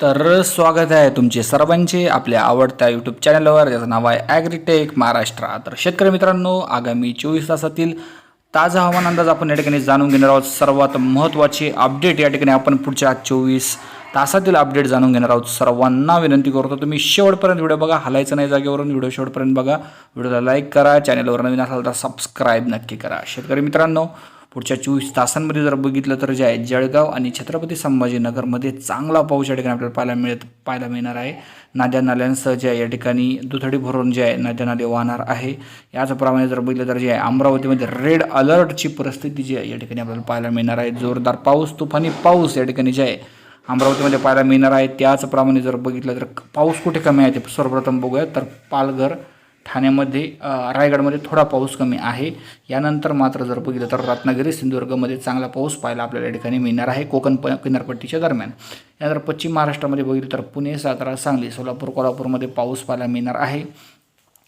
तर स्वागत आहे तुमचे सर्वांचे आपल्या आवडत्या यूट्यूब चॅनलवर ज्याचं नाव आहे ॲग्रीटेक महाराष्ट्र. तर शेतकरी मित्रांनो आगामी चोवीस तासातील ताजा हवामान अंदाज आपण या ठिकाणी जाणून घेणार आहोत. सर्वात महत्त्वाचे अपडेट या ठिकाणी आपण पुढच्या चोवीस तासातील अपडेट जाणून घेणार आहोत. सर्वांना विनंती करतो तुम्ही शेवटपर्यंत व्हिडिओ बघा हलायचं नाही जागेवरून व्हिडिओ शेवटपर्यंत बघा. व्हिडिओला लाईक करा चॅनलवर नवीन असाल तर सबस्क्राईब नक्की करा. शेतकरी मित्रांनो पुढच्या चोवीस तासांमध्ये जर बघितलं तर जे आहे जळगाव आणि छत्रपती संभाजीनगरमध्ये चांगला पाऊस या ठिकाणी आपल्याला पाहायला मिळत पाहायला मिळणार आहे. नद्या नाल्यांसह जे आहे या ठिकाणी दुथडी भरून जे आहे नद्या नाले वाहणार आहे. याचप्रमाणे जर बघितलं तर जे आहे अमरावतीमध्ये रेड अलर्टची परिस्थिती जी आहे या ठिकाणी आपल्याला पाहायला मिळणार आहे. जोरदार पाऊस तुफानी पाऊस या ठिकाणी जे आहे अमरावतीमध्ये पाहायला मिळणार आहे. त्याचप्रमाणे जर बघितलं तर पाऊस कुठे कमी आहे ते सर्वप्रथम बघूया. तर पालघर ठाण्यामध्ये रायगडमध्ये थोडा पाऊस कमी आहे. यानंतर मात्र जर बघितलं तर रत्नागिरी सिंधुदुर्गमध्ये चांगला पाऊस पाहायला आपल्याला या ठिकाणी मिळणार आहे कोकण प किनारपट्टीच्या दरम्यान. यानंतर पश्चिम महाराष्ट्रामध्ये बघितलं तर पुणे सातारा सांगली सोलापूर कोल्हापूरमध्ये पाऊस पाहायला मिळणार आहे.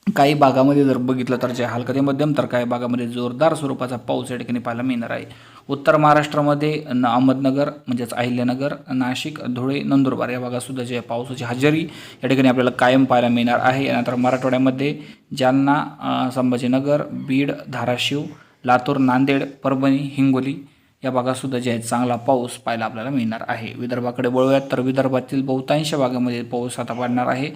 काही भागामध्ये जर बघितलं तर जे हलका ते मध्यम तर काही भागामध्ये जोरदार स्वरूपाचा पाऊस या ठिकाणी पाहायला मिळणार आहे. उत्तर महाराष्ट्रामध्ये न अहमदनगर म्हणजेच अहिल्यानगर नाशिक धुळे नंदुरबार या भागातसुद्धा जे आहे पावसाची हजेरी या ठिकाणी आपल्याला कायम पाहायला मिळणार आहे. यानंतर मराठवाड्यामध्ये जालना संभाजीनगर बीड धाराशिव लातूर नांदेड परभणी हिंगोली या भागातसुद्धा जे आहे चांगला पाऊस पाहायला आपल्याला मिळणार आहे. विदर्भाकडे वळूयात तर विदर्भातील बहुतांश भागामध्ये पाऊस आता पडणार आहे.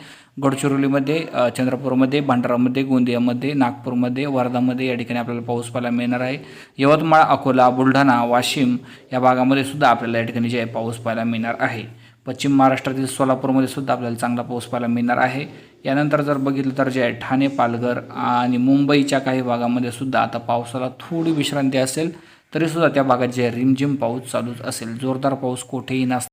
गडचिरोलीमध्ये चंद्रपूरमध्ये भंडारामध्ये गोंदियामध्ये नागपूरमध्ये वर्धामध्ये या ठिकाणी आपल्याला पाऊस पाहायला मिळणार आहे. यवतमाळ अकोला बुलढाणा वाशिम या भागामध्ये सुद्धा आपल्याला या ठिकाणी जे आहे पाऊस पाहायला मिळणार आहे. पश्चिम महाराष्ट्रातील सोलापूरमध्ये सुद्धा आपल्याला चांगला पाऊस पाहायला मिळणार आहे. यानंतर जर बघितलं तर जे आहे ठाणे पालघर आणि मुंबईच्या काही भागामध्ये सुद्धा आता पावसाला थोडी विश्रांती असेल. तरीसुद्धा त्या भागात जे रिमझिम पाऊस चालूच असेल जोरदार पाऊस कुठेही नस